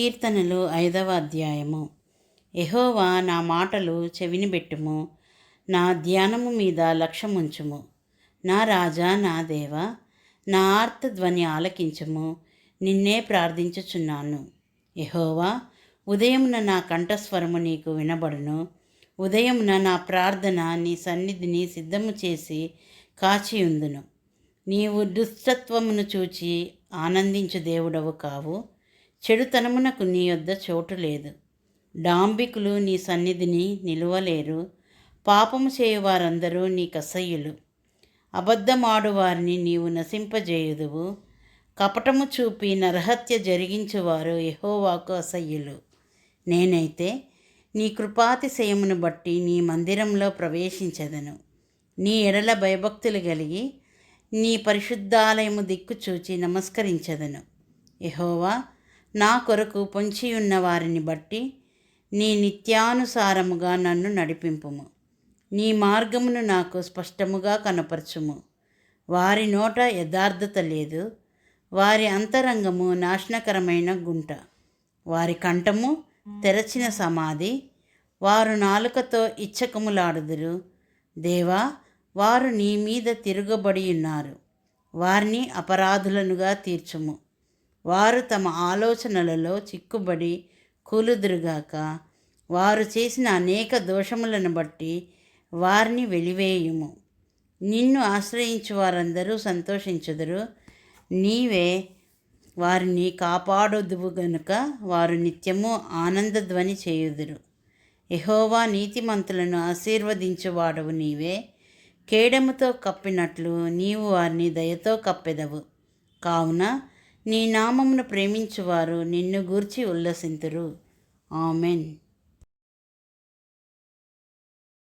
కీర్తనలు ఐదవ అధ్యాయము. ఎహోవా నా మాటలు చెవినిబెట్టుము నా ధ్యానము మీద లక్ష్యముంచుము. నా రాజా నా దేవ నా ఆర్తధ్వని ఆలకించుము నిన్నే ప్రార్థించుచున్నాను. ఎహోవా ఉదయమున నా కంఠస్వరము నీకు వినబడును. ఉదయమున నా ప్రార్థన నీ సన్నిధిని సిద్ధము చేసి కాచియుందును. నీవు దుష్టత్వమును చూచి ఆనందించు దేవుడవు కావు. చెడుతనమునకు నీ యొద్ద చోటు లేదు. డాంబికులు నీ సన్నిధిని నిలువలేరు. పాపము చేయువారందరూ నీ కసయ్యులు. అబద్ధమాడువారిని నీవు నశింపజేయుదువు. కపటము చూపి నరహత్య జరిగించువారు యహోవాకు అసహ్యులు నేనైతే నీ కృపాతిశయమును బట్టి నీ మందిరంలో ప్రవేశించదను. నీ ఎడల భయభక్తులు కలిగి నీ పరిశుద్ధాలయము దిక్కు చూచి నమస్కరించదను. యహోవా నా కొరకు పొంచియున్న వారిని బట్టి నీ నిత్యానుసారముగా నన్ను నడిపింపుము. నీ మార్గమును నాకు స్పష్టముగా కనపరచుము. వారి నోట యథార్థత లేదు. వారి అంతరంగము నాశనకరమైన గుంట. వారి కంఠము తెరచిన సమాధి. వారు నాలుకతో ఇచ్చకములాడుదురు. దేవా వారు నీ మీద తిరుగబడి ఉన్నారు. వారిని అపరాధులనుగా తీర్చుము. వారు తమ ఆలోచనలలో చిక్కుబడి కూలుదురుగాక వారు చేసిన అనేక దోషములను బట్టి వారిని వెలివేయుము. నిన్ను ఆశ్రయించు వారందరూ సంతోషించుదురు. నీవే వారిని కాపాడొద్దువు గనుక వారు నిత్యము ఆనందధ్వని చేయుదురు. ఎహోవా నీతిమంతులను ఆశీర్వదించువాడవు నీవే. కేడముతో కప్పినట్లు నీవు వారిని దయతో కప్పెదవు. కావున నీ నామమును ప్రేమించువారు నిన్ను గూర్చి ఉల్లసింతురు. ఆమెన్.